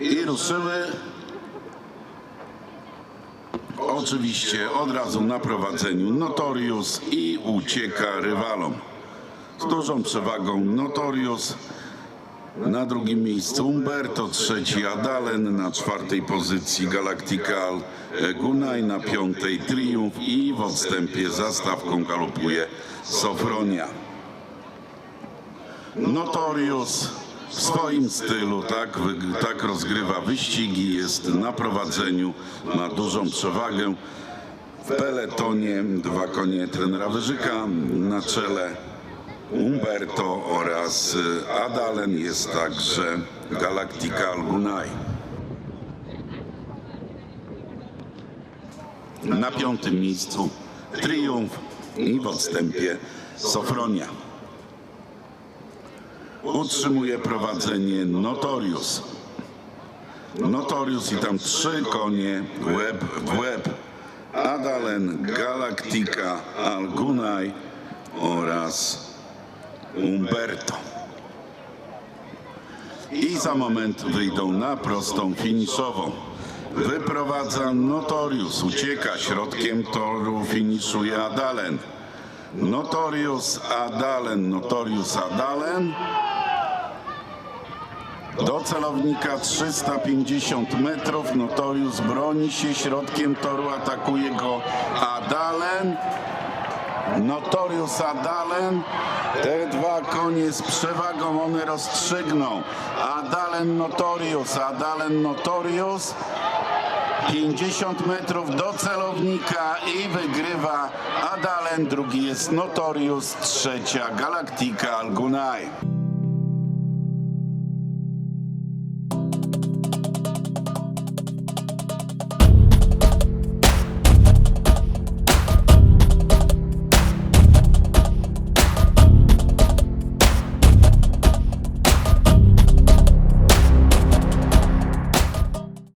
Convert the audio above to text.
I ruszyły oczywiście od razu na prowadzeniu Notorius i ucieka rywalom. Z dużą przewagą Notorius. Na drugim miejscu Umberto, trzeci Adalen, na czwartej pozycji Galactical Gunaj, na piątej Triumph i w odstępie za stawką galopuje Sofronia. Notorius w swoim stylu tak, tak rozgrywa wyścigi, jest na prowadzeniu, ma dużą przewagę. W peletonie dwa konie trenera Wyżyka na czele Umberto oraz y, Adalen jest także Galactica Gunaj. Na piątym miejscu Triumf i w odstępie Sofronia. Utrzymuje prowadzenie Notorius. Notorius i tam trzy konie łeb w łeb. Adalen, Galactica, Algunaj oraz Umberto. I za moment wyjdą na prostą finiszową. Wyprowadza Notorius, ucieka środkiem toru, finiszuje Adalen. Notorius Adalen, Notorius Adalen. Do celownika 350 metrów. Notorius broni się środkiem toru, atakuje go Adalen. Notorius Adalen. Te dwa konie z przewagą one rozstrzygną. Adalen Notorius, Adalen Notorius. 50 metrów do celownika i wygrywa Adalen, drugi jest Notorius, trzecia Galactica Algunaj.